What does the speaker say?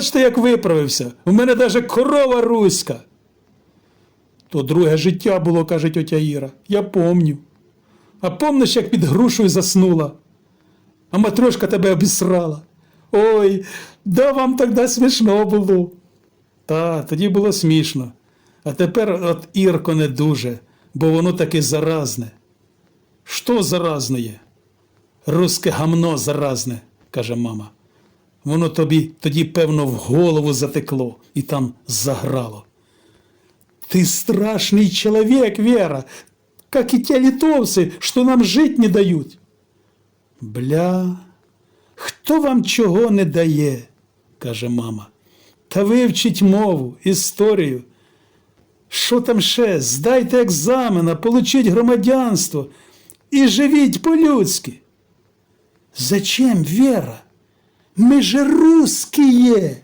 бачите, як виправився. У мене навіть корова руська. То друге життя було, каже тьотя Іра. Я помню. А помниш, як під грушею заснула, а матрошка тебе обісрала. Ой, да вам тоді смішно було. Та, тоді було смішно. А тепер от Ірко не дуже, бо воно таке заразне. Що заразне є? Русське гамно заразне, каже мама Воно тобі тоді, певно, в голову затекло і там заграло. Ты страшный человек, Вера, как и те литовцы, что нам жить не дають. Бля, хто вам чого не дає, каже мама. Та вивчіть мову, історію. Що там ще? Здайте екзамена, получіть громадянство і живіть по-людськи. Зачем, Вера? Ми же русские.